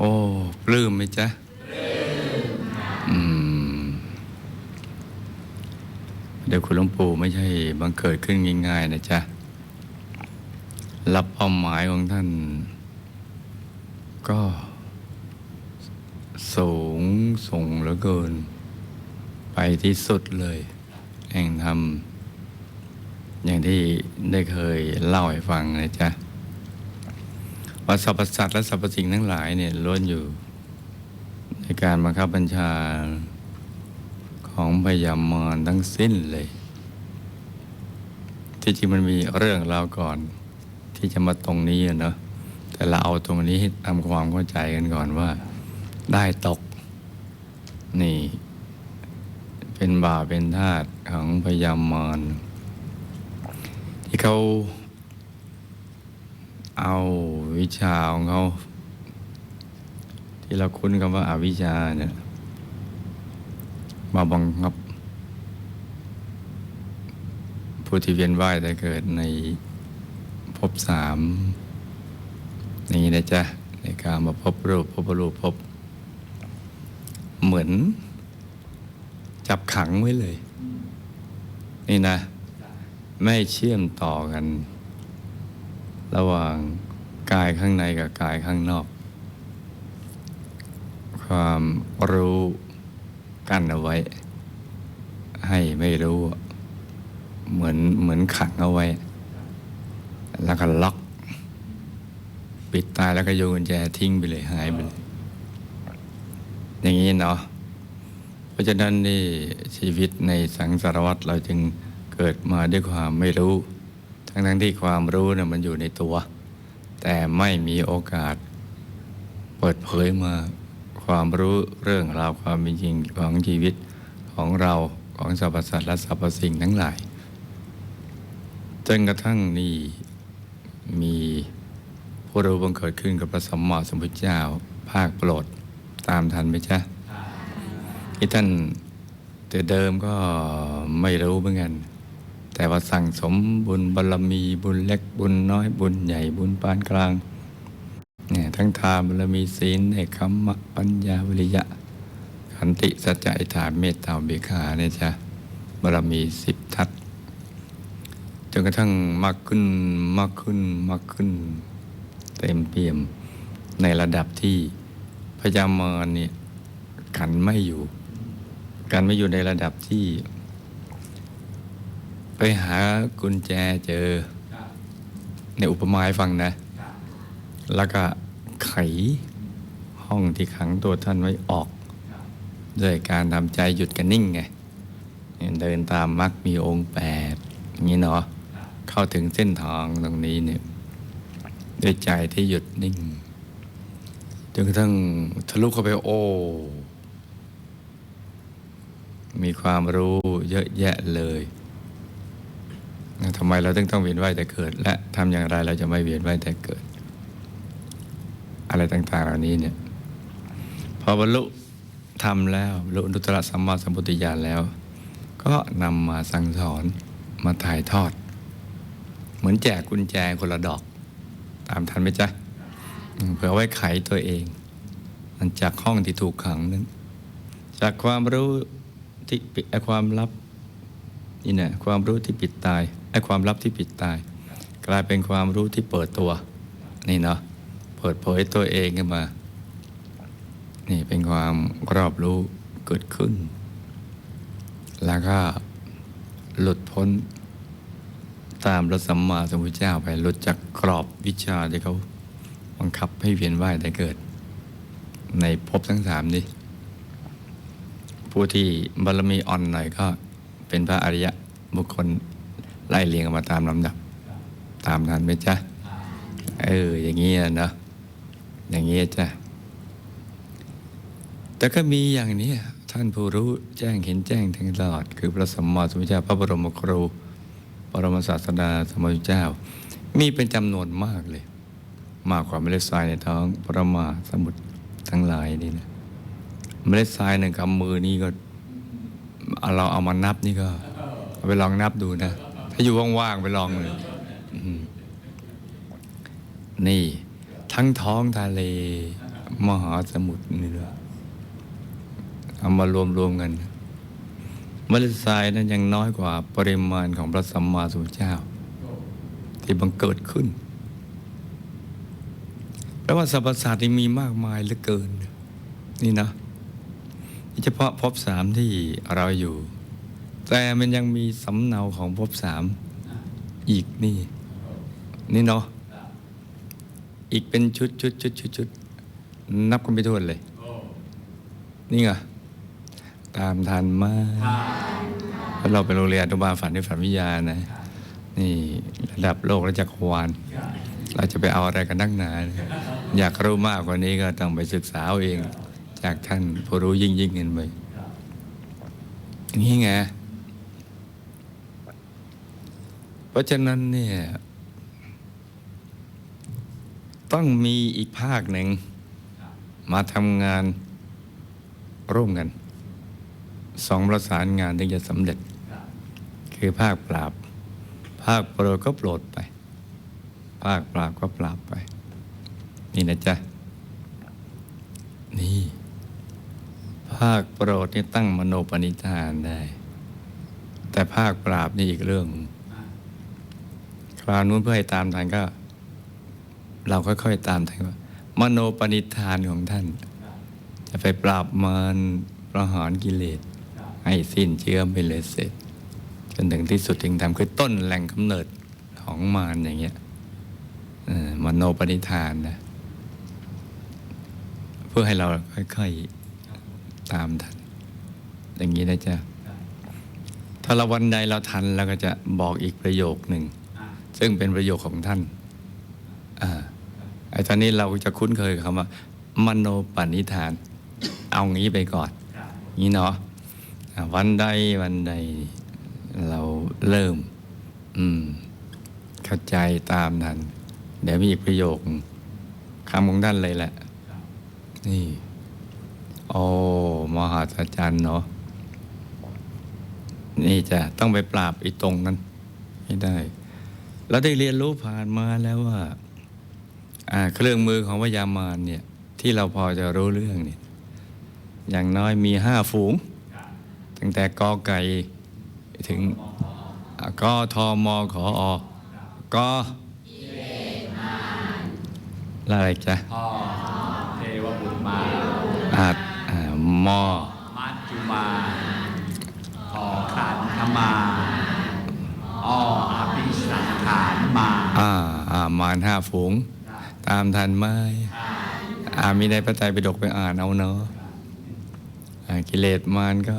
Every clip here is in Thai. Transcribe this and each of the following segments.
โอ้ปลื้มไหมจ๊ะอืมเดี๋ยวคุณหลวงปู่ไม่ใช่บังเกิดขึ้นง่าย ๆ นะจ๊ะรับเป้าหมายของท่าน ก็ สูงส่งเหลือเกิน ไปที่สุดเลย แห่งธรรมอย่างที่ได้เคยเล่าให้ฟังนะจ๊ะ ว่าสรรพสัตว์และสรรพสิ่งทั้งหลายเนี่ยล้วนอยู่ ในการบังคับบัญชาของพยามารทั้งสิ้นเลย ที่จริงมันมีเรื่องราวก่อน ที่จะมาตรงนี้เนาะแต่เราเอาตรงนี้ทำความเข้าใจกันก่อนว่า ได้ตก นี่ เป็นบาเป็นทาสของพยามารที่เขา เอาวิชาของเขาที่เราคุ้นคำว่าอาวิชาเนี่ยมาบังคับผู้ที่เวียนว่ายแต่เกิดในภพสามนี่นะจ๊ะในการมาพบรูปพบรูปพบ เหมือน จับขังไว้เลย นี่นะ ไม่เชื่อมต่อกัน ระหว่างกายข้างในกับกายข้างนอก ความรู้กั้นเอาไว้ ให้ไม่รู้ เหมือนเหมือนขังเอาไว้ แล้วก็ล็อก ปิดตายแล้วก็โยนกุญแจทิ้งไปเลยหายไปเลยอย่างนี้เนาะเพราะฉะนั้นนี่ชีวิตในสังสารวัตรเราจึงเกิดมาด้วยความไม่รู้ ทั้งทั้งๆที่ความรู้นะ่ะมันอยู่ในตัว แต่ไม่มีโอกาส เปิดเผยมาความรู้เรื่องราวความเป็นจริงของชีวิตของเราของสรรพสัตว์และสรรพสิ่งทั้งหลาย จนกระทั่งนี่มีผู้รู้บังเกิดขึ้นกับพระสัมมาสัมพุทธเจ้าภาคโปรดตามทันไหมจ๊ะที่ท่านแต่เดิมก็ไม่รู้เหมือนกัน แต่ว่าสั่งสมบุญบารมีบุญเล็กบุญน้อยบุญใหญ่บุญปานกลางเนี่ยทั้งทานบารมีศีลเอกขมะปัญญาวิริยะขันติสัจจะอิทานเมตตาเบกขาเนี่ยจ้ะบารมีสิบทัศจนกระทั่งมากขึ้นมากขึ้นมากขึ้น เต็มเปี่ยมในระดับที่พยามารเนี่ยกันไม่อยู่ กันไม่อยู่ในระดับที่ ไปหากุญแจเจอ ในอุปมาให้ฟังนะ แล้วก็ไขห้องที่ขังตัวท่านไว้ออก ด้วยการทำใจหยุดกันนิ่งไง เดินตามมรรคมีองค์แปดอย่างนี้เนาะเข้าถึงเส้นทางตรงนี้เนี่ยด้วยใจที่หยุดนิ่งจนกระทั่งทะลุเข้าไปโอ้มีความรู้เยอะแยะเลย ทำไมเราต้องต้องเวียนว่ายแต่เกิด และทำอย่างไรเราจะไม่เวียนว่ายแต่เกิด อะไรต่างๆเหล่านี้เนี่ยพอบรรลุทำแล้วบรรลุอนุตตรสัมมาสัมพุทธญาณแล้ว ก็นำมาสั่งสอนมาถ่ายทอด เหมือนแจกกุญแจคนละดอก ตามทันไหมจ๊ะเผื่อไว้ไขตัวเอง มันจากห้องที่ถูกขังนั้น จากความรู้ที่ปิดความลับนี่นะความรู้ที่ปิดตาย ไอ้ความลับที่ปิดตาย กลายเป็นความรู้ที่เปิดตัว นี่เนาะเปิดเผยตัวเองขึ้นมา นี่เป็นความรอบรู้เกิดขึ้น แล้วก็หลุดพ้นตามพระสัมมาสัมพุทธเจ้าไปหลุดจากกรอบวิชาที่เขาบังคับให้เวียนว่ายแต่เกิด ในภพทั้งสามนี้ ผู้ที่บารมีอ่อนหน่อยก็เป็นพระอริยะบุคคล ไล่เรียงมาตามลำดับ ตามนั้นไหมจ๊ะ เออ อย่างนี้นะเนอะอย่างนี้จ้ะ แต่ก็มีอย่างนี้ท่านผู้รู้แจ้งเห็นแจ้งถึงตลอด คือพระสัมมาสัมพุทธเจ้าพระบรมครูปรมศาสดาสมุทเจ้า มีเป็นจำนวนมากเลย มากกว่าเมล็ดทรายในท้องปรมาสมุทรทั้งหลายนี่นะเมล็ดทรายหนึ่งกำมือนี่ก็เอาเราเอามานับนี่ก็เอาไปลองนับดูนะ ถ้าอยู่ว่างๆไปลองเลยนี่ ทั้งท้องทะเล มหาสมุทรนี่ด้วยเอามารวมรวมกันเมล็ดทรายนั้นยังน้อยกว่าปริมาณของพระสัมมาสัมพุทธเจ้า ที่บังเกิดขึ้นแปลว่าสรรพสัตว์ที่มีมากมายเหลือเกิน นี่นะเฉพาะภพสามที่เราอยู่ แต่มันยังมีสำเนาของภพสามอีกนี่ นี่เนาะอีกเป็นชุดชุดชุดชุดชุดนับกันไปทั่วนเลย นี่ไงตามทันมากเพราะเราเป็นโรงเรียนอนุบาลฝันในฝันวิทยาณนะ นี่ระดับโลกและจักรวาลเราจะไปเอาอะไรกันนักหนา อยากรู้มากกว่านี้ก็ต้องไปศึกษาเอาเองจากท่านผู้รู้ยิ่งยิ่งเงินไปนี่ไง เพ ราะฉะนั้นเนี่ยต้องมีอีกภาคหนึ่ง มาทำงานร่วมกัน สองประสานงานถึงจะสำเร็จ คือภาคปราบ ภาคโปรดก็โปรดไป ภาคปราบก็ปราบไป นี่นะจ๊ะ นี่ ภาคโปรดนี่ตั้งมโนปณิธานได้ แต่ภาคปราบนี่อีกเรื่อง ราวนู้นเพื่อให้ตามทันก็ เราค่อยๆตามทันว่ามโนปณิธานของท่าน จะไปปราบมารประหารกิเลส ให้สิ้นเชื้อไปเลยเสร็จ จนถึงที่สุดถึงทำคือต้นแหล่งกำเนิดของมารอย่างเงี้ยมโนปณิธานนะเพื่อให้เราค่อยๆตามทัน อย่างนี้นะจ๊ะถ้าเราวันใดเราทันเราก็จะบอกอีกประโยคหนึ่ง ซึ่งเป็นประโยคของท่านอ่าไอ้ตอนนี้เราจะคุ้นเคยคำว่า มโนปณิธาน เอางี้ไปก่อนงี้เนาะวันใดวันใดเราเริ่ม อืมเข้าใจตามทันเดี๋ยวมีอีกประโยคคำของท่านเลยแหละ นี่ โอ้มหาศาลเนาะนี่จะต้องไปปราบไอ้ตรงนั้นให้ได้ เราได้เรียนรู้ผ่านมาแล้วว่าอ่าเครื่องมือของวิญญามารเนี่ยที่เราพอจะรู้เรื่องเนี่ยอย่างน้อยมีห้าฝูง ตั้งแต่กอไก่ถึงอ่ากอทอมอขออกอแล้วอะไรจ๊ะพ่อเทวบุตรมาอาอ่ามอมัจจุมาพอขันธมาอ้ออภิสังขารมา อ่าอ่ามารห้าฝูง ตามทันไหมอ่ามีในพระไตรปิฎกไปอ่านเอาเนาะกิเลสมารก็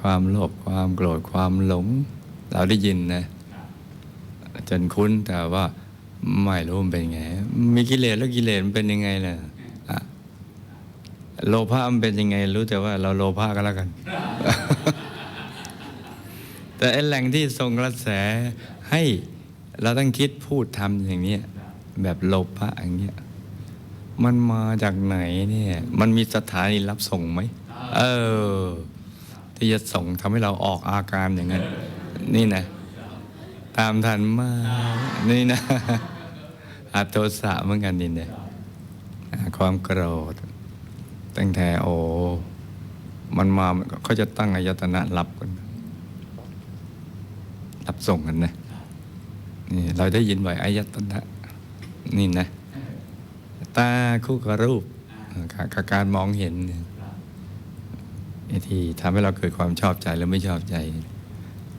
ความโลภความโกรธความหลง เราได้ยินนะจนคุ้นแต่ว่าไม่รู้มันเป็นไง มีกิเลสแล้วกิเลสมันเป็นยังไงล่ะอะโลภะมันเป็นยังไง รู้แต่ว่าเราโลภะก็แล้วกัน แต่แหล่งที่ส่งกระแสให้ เราต้องคิดพูดทำอย่างเนี้ยแบบโลภะอย่างเงี้ยมันมาจากไหนเนี่ย มันมีสถานีรับส่งไหมเออ ที่จะส่งทำให้เราออกอาการอย่างนั้น นี่นะ ตามทันมากนี่นะอาโทสะเหมือนกันนี่เนี่ยอ่าความโกรธตั้งแต่โอ้มันมาเขาจะตั้งอายตนะรับกันรับส่งกันนะ นี่เราได้ยินบ่อยอายตนะนี่นะ ตาคู่กับรูปกับการมองเห็นไอ้ที่ทำให้เราเกิดความชอบใจหรือไม่ชอบใจ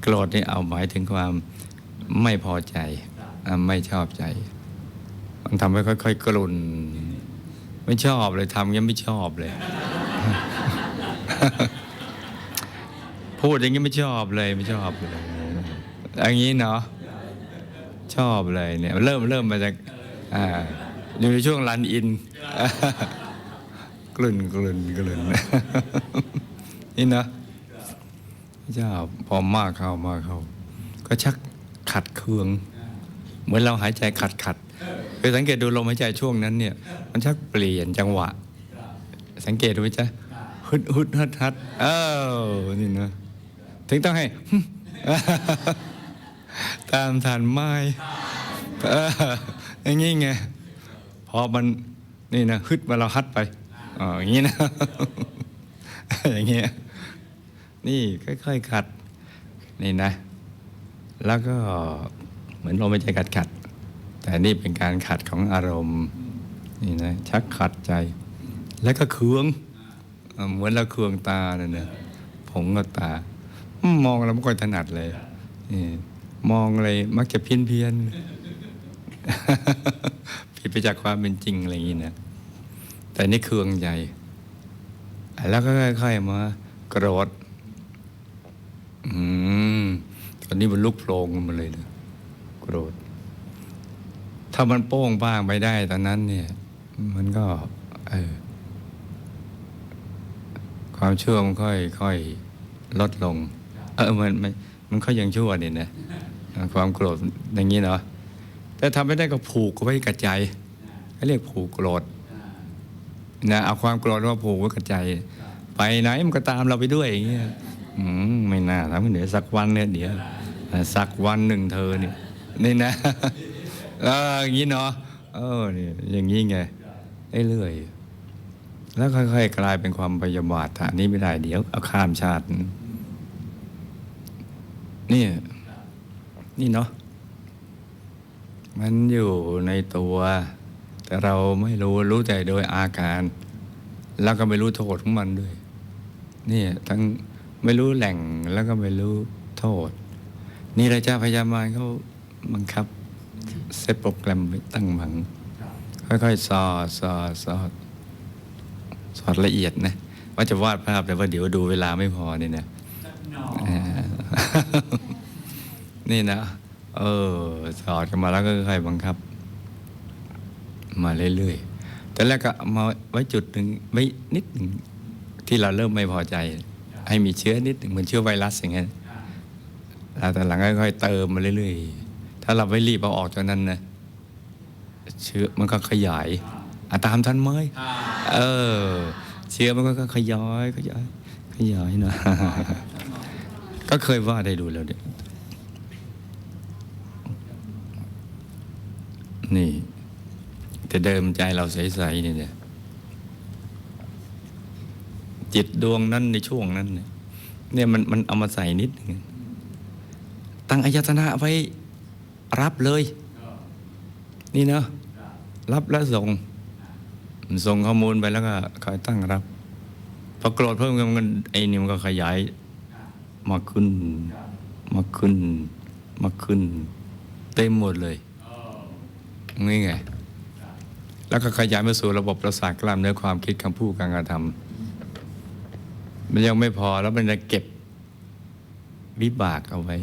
โกรธนี่เอาหมายถึงความไม่พอใจไม่ชอบใจมันทำให้ค่อยๆกลุ่นไม่ชอบเลยทำยังไม่ชอบเลย พูดอย่างนี้ไม่ชอบเลยไม่ชอบเลยอย่างนี้เนาะ ชอบเลยเนี่ยเริ่มเริ่มมาจากอ่าอยู่ในช่วงรันอินกลุ่นกลุ่นกลุ่นนี่นะเจ้าพอมากเข้ามากเข้า ก็ชักขัดเคือง เหมือนเราหายใจขัดขัดไปสังเกตดูลมหายใจช่วงนั้นเนี่ย มันชักเปลี่ยนจังหวะ สังเกตดูไหมจ๊ะฮึดฮึดฮัดฮัดเออนี่นะถึงต้องให้ ตามทันไม้อย่างงี้ไง พอมันนี่นะฮึดมาเราฮัดไปอ๋ออย่างงี้นะ อย่างเงี้ย นี่ค่อยๆขัด นี่นะ แล้วก็เหมือนลมหายใจขัดขัดๆแต่นี่เป็นการขัดของอารมณ์นี่นะชักขัดใจ แล้วก็เคืองเหมือนเราเคืองตาเนี่ยนะผงกับตามองแล้วไม่ค่อยถนัดเลยนี่ มองอะไรมักจะเพี้ยนเพี้ยนผิดไปจากความเป็นจริงอะไรอย่างนี้นะแต่นี่เคืองใจแล้วก็ค่อยๆมาโกรธอืมตอนนี้มันลุกโผล่งมาเลยนะโกรธถ้ามันโป้งบ้างไปได้ตอนนั้น เนี่ย มันก็ เออ ความเชื่อมันค่อยค่อยลดลง เออมันมันมันค่อยยังชั่วนี่นะ ความโกรธอย่างนี้เนาะแต่ทำไม่ได้ก็ผูกไว้กับใจเขาเรียกผูกโกรธนะเอาความโกรธมาผูกไว้กับใจ ไปไหนมันก็ตามเราไปด้วยอย่างเงี้ยอืมไม่น่าทำเดี๋ยวสักวันเนี่ยเดี๋ยวสักวันหนึ่งเธอเนี่ยนี่นะเอออย่างนี้เนาะเออนี่อย่างนี้ไงเรื่อยๆแล้วค่อย ๆ กลายเป็นความพยาบาทอันนี้ไม่ได้เดี๋ยวเอาข้ามชาตินี่ นี่เนาะมันอยู่ในตัว แต่เราไม่รู้รู้แต่โดยอาการ แล้วก็ไม่รู้โทษของมันด้วยนี่ทั้งไม่รู้แหล่งแล้วก็ไม่รู้โทษ นี่เราจะพยายามเขาบังคับเซตโปรแกรมไว้ตั้งหมัง ค่อยๆ สอดสอดสอดสอดละเอียดนะ ว่าจะวาดภาพแต่ว่าเดี๋ยวดูเวลาไม่พอเนี่ยนะสักห นี่นะ เออ สอดกันมาแล้วก็ค่อยๆบังคับ มาเรื่อยๆแต่แรกก็มาไว้จุดหนึ่งไว้นิดหนึ่งที่เราเริ่มไม่พอใจ ให้มีเชื้อนิดหนึ่งเหมือนเชื้อไวรัสอย่างเงี้ยแล้วแต่หลังค่อยๆเติมมาเรื่อยๆ ถ้าเราไม่รีบเอาออกจากนั้นนะเชื้อมันก็ขยายอะตามทันไหมเออ เชื้อมันก็ขยายขยายขยายนะก็เคยว่าได้ดูแล้วเนี่ย นี่ แต่เดิมใจเราใสๆนี่เนี่ยจิตดวงนั้นในช่วงนั้นเนี่ยมันมันเอามาใส่นิดนึงตั้งอายตนะไว้รับเลย นี่เนาะรับแล้วส่ง ส่งข้อมูลไปแล้วก็คอยตั้งรับพอโกรธเพิ่มกันมันไอ้นี่มันก็ขยายมาขึ้น มาขึ้น มาขึ้น เต็มหมดเลย นี่ไง แล้วก็ขยายมาสู่ระบบประสาทกล้ามเนื้อความคิดคำพูดการกระทำมันยังไม่พอแล้วมันจะเก็บวิบากเอาไว้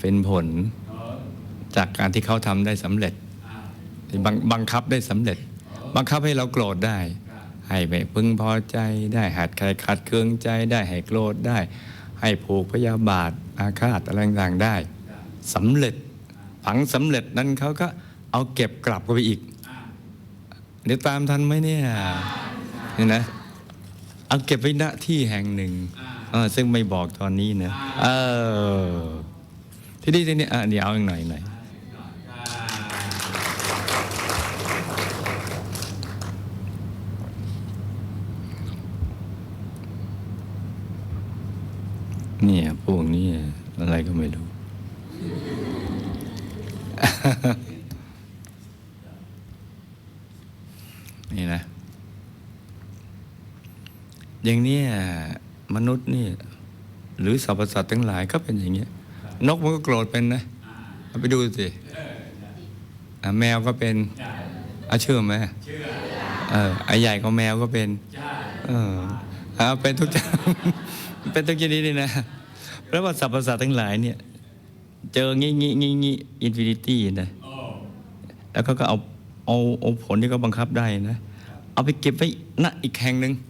เป็นผลจากการที่เขาทำได้สำเร็จบังบังคับได้สำเร็จ บังคับให้เราโกรธได้ ให้ไม่พึงพอใจได้หัดใครขัดเคืองใจได้ให้โกรธได้ ให้ผูกพยาบาทอาฆาตอะไรต่างๆได้สำเร็จ ฝังสำเร็จนั้นเขาก็ เอาเก็บกลับเข้าไปอีก เดี๋ยวตามทันไหมเนี่ยนี่นะเอาเก็บไว้ณที่แห่งหนึ่งเออซึ่งไม่บอกตอนนี้นะเออที่นี่ที่นี่อะเดี๋ยวเอาอีกหน่อยหน่อยเนี่ยพวกนี้อะไรก็ไม่รู้ นี่นะ อย่างเนี้ยมนุษย์นี่หรือสรรพสัตว์ทั้งหลายก็เป็นอย่างเงี้ยนกมันก็โกรธเป็นนะเอาไปดูสิอะแมวก็เป็นอาเชื่อไหมเชื่อเออไอใหญ่ก็แมวก็เป็นใช่เออเอาเป็นทุกอย่างเป็นทุกชนิดนี่นะเพราะว่าสรรพสัตว์ทั้งหลายเนี่ย เจองี้งี้งี้งี้อินฟินิตี้นะโอ้แล้วก็ก็เอาเอาเอาผลที่เขาบังคับได้นะ เอาไปเก็บไว้ณอีกแห่งหนึ่ง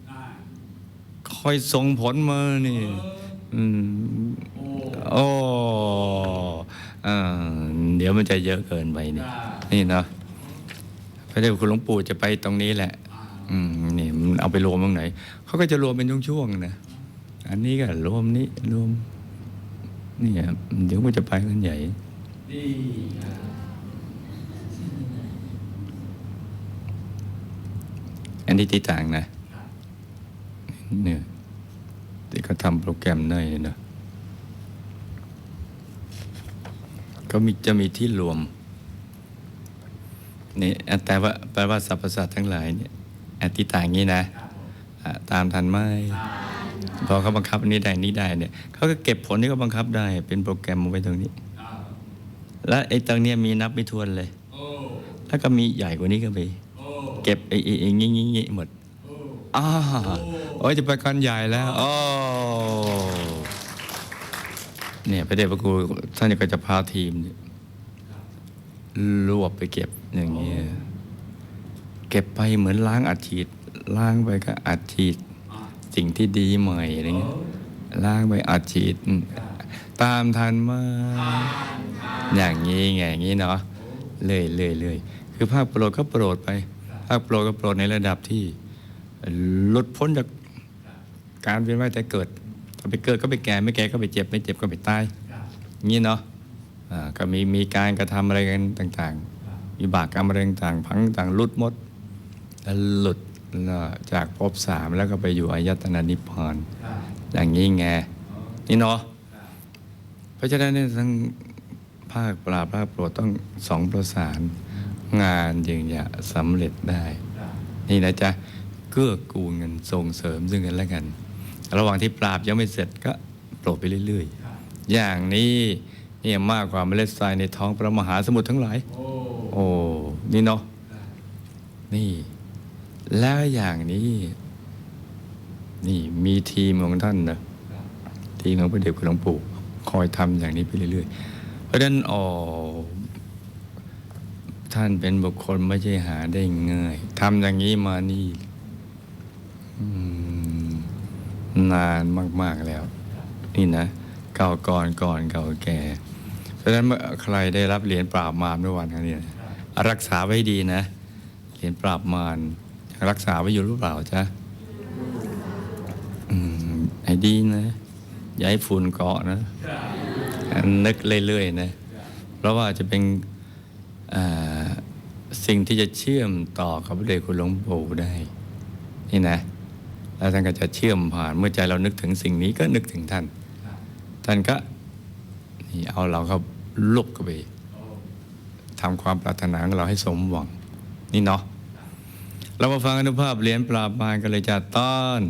อ่า คอยส่งผลมานี่อืมโอ้เดี๋ยวมันจะเยอะเกินไปนี่ นี่เนาะพระเดชคุณหลวงปู่จะไปตรงนี้แหละ อืมนี่มันเอาไปรวมตรงไหนเขาก็จะรวมเป็นช่วงๆนะอันนี้ก็รวมนี้รวมนี่ครับเดี๋ยวมันจะไปกันใหญ่อันนี้ที่ต่างนะ เนี่ยที่เขาทำโปรแกรมได้เนี่ยนะก็มีจะมีที่รวมนี่แต่ว่าแปลว่าสรรพสัตว์ทั้งหลายเนี่ยอันที่ต่างอย่างนี้นะอะตามทันไหมพอเขาบังคับอันนี้ได้อันนี้ได้เนี่ยเขาก็เก็บผลที่เขาบังคับได้ เป็นโปรแกรมเอาไว้ตรงนี้ แล้วไอ้ตรงเนี้ยมีนับไม่ถ้วนเลยโอ้แล้วก็มีใหญ่กว่านี้ก็มีโอ้เก็บไอ้ไอ้ไอ้งี้งี้งี้หมดอ้า โอ้ยจะไปกันใหญ่แล้วโอ้เนี่ยพระเดชพระคุณท่านก็จะพาทีมเนี่ยรวบไปเก็บอย่างเงี้ยเก็บไปเหมือนล้างอัดฉีดล้างไปก็อัดฉีดสิ่งที่ดีใหม่อะไรเงี้ยล้างไปอัดฉีดอืมตามทันมาอย่างนี้ไงอย่างนี้เนาะเลยเลยเลยคือภาคโปรดก็โปรดไป ภาคโปรดก็โปรดในระดับที่หลุดพ้นจาก การเวียนว่ายแต่เกิดถ้าไปเกิดก็ไปแก่ไม่แก่ก็ไปเจ็บไม่เจ็บก็ไปตายอย่างนี้เนาะอ่าก็มีมีการกระทำอะไรกันต่างๆมีบากกรรมอะไรต่างๆพังต่างหลุดหมดแล้วหลุดแล้วจากภพสามแล้วก็ไปอยู่อายตนะนิพพานอย่างนี้ไงนี่เนาะเพราะฉะนั้นเนี่ยทั้งภาคปราบภาคโปรดต้องสองประสานงานจึงจะสำเร็จได้ นี่นะจ๊ะเกื้อกูลกันส่งเสริมซึ่งกันและกัน ระหว่างที่ปราบยังไม่เสร็จก็โปรดไปเรื่อยๆ อย่างนี้เนี่ยมากกว่าเมล็ดทรายในท้องพระมหาสมุทรทั้งหลายโอ้โอ้ นี่เนาะ นี่ แล้วอย่างนี้ นี่มีทีมของท่านนะ ทีมของพระเดชคุณหลวงปู่คอยทำอย่างนี้ไปเรื่อยๆ เพราะฉะนั้นอ๋อท่านเป็นบุคคลไม่ใช่หาได้ง่ายทำอย่างนี้มานี่อืม นานมาก ๆแล้ว นี่นะเก่าก่อนก่อนเก่าแก่ เพราะฉะนั้นเมื่อใครได้รับเหรียญปราบมารเมื่อวันนี้รักษาไว้ดีนะเหรียญปราบมารรักษาไว้อยู่หรือเปล่าจ๊ะอืมให้ดีนะอย่าให้ฝุ่นเกาะนะนึกเรื่อยๆนะเพราะว่าจะเป็นสิ่งที่จะเชื่อมต่อกับพระเดชคุณหลวงปู่ได้ นี่นะ แล้วท่านก็จะเชื่อมผ่านเมื่อใจเรานึกถึงสิ่งนี้ก็นึกถึงท่าน ท่านก็นี่เอาเราเข้าลุกเข้าไปทำความปรารถนาของเราให้สมหวัง นี่เนาะเรามาฟังอนุภาพเหรียญปราบมารกันเลยจ้าต้อน